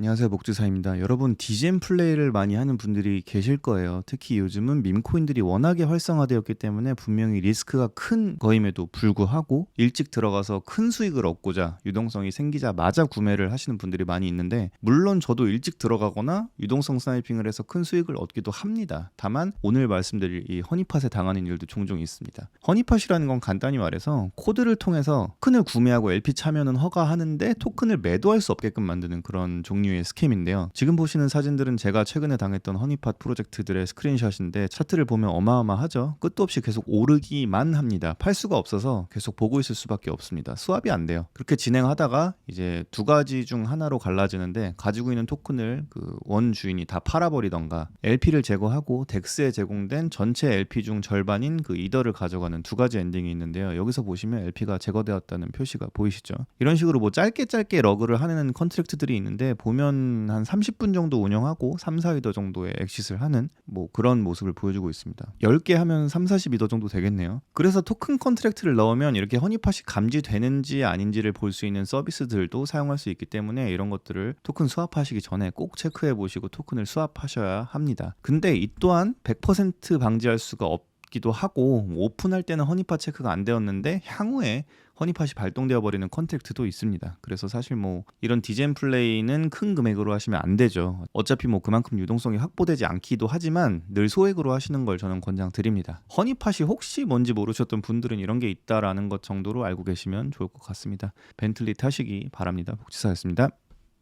안녕하세요 복지사입니다. 여러분 디젠 플레이를 많이 하는 분들이 계실 거예요. 특히 요즘은 밈코인들이 워낙에 활성화되었기 때문에 분명히 리스크가 큰 거임에도 불구하고 일찍 들어가서 큰 수익을 얻고자 유동성이 생기자마자 구매를 하시는 분들이 많이 있는데 물론 저도 일찍 들어가거나 유동성 스나이핑을 해서 큰 수익을 얻기도 합니다. 다만 오늘 말씀드릴 이 허니팟에 당하는 일도 종종 있습니다. 허니팟이라는 건 간단히 말해서 코드를 통해서 토큰을 구매하고 LP 참여는 허가하는데 토큰을 매도할 수 없게끔 만드는 그런 종류 의 스캠인데요. 지금 보시는 사진들은 제가 최근에 당했던 허니팟 프로젝트들의 스크린샷인데 차트를 보면 어마어마하죠. 끝도 없이 계속 오르기만 합니다. 팔 수가 없어서 계속 보고 있을 수밖에 없습니다. 수합이 안 돼요. 그렇게 진행하다가 이제 두 가지 중 하나로 갈라지는데 가지고 있는 토큰을 그 원 주인이 다 팔아버리던가 LP를 제거하고 덱스에 제공된 전체 LP 중 절반인 그 이더를 가져가는 두 가지 엔딩이 있는데요. 여기서 보시면 LP가 제거되었다는 표시가 보이시죠? 이런 식으로 뭐 짧게 짧게 러그를 하는 컨트랙트들이 있는데 보면 한 30분 정도 운영하고 3, 4이더 정도의 엑싯을 하는 뭐 그런 모습을 보여주고 있습니다. 10개 하면 3, 42더 정도 되겠네요. 그래서 토큰 컨트랙트를 넣으면 이렇게 허니팟이 감지되는지 아닌지를 볼 수 있는 서비스들도 사용할 수 있기 때문에 이런 것들을 토큰 수합하시기 전에 꼭 체크해 보시고 토큰을 수합하셔야 합니다. 근데 이 또한 100% 방지할 수가 없 기도 하고 뭐 오픈할 때는 허니팟 체크가 안 되었는데 향후에 허니팟이 발동되어 버리는 컨택트도 있습니다. 그래서 사실 뭐 이런 디젠 플레이는 큰 금액으로 하시면 안 되죠. 어차피 뭐 그만큼 유동성이 확보되지 않기도 하지만 늘 소액으로 하시는 걸 저는 권장드립니다. 허니팟이 혹시 뭔지 모르셨던 분들은 이런 게 있다라는 것 정도로 알고 계시면 좋을 것 같습니다. 벤틀리 타시기 바랍니다. 복지사였습니다.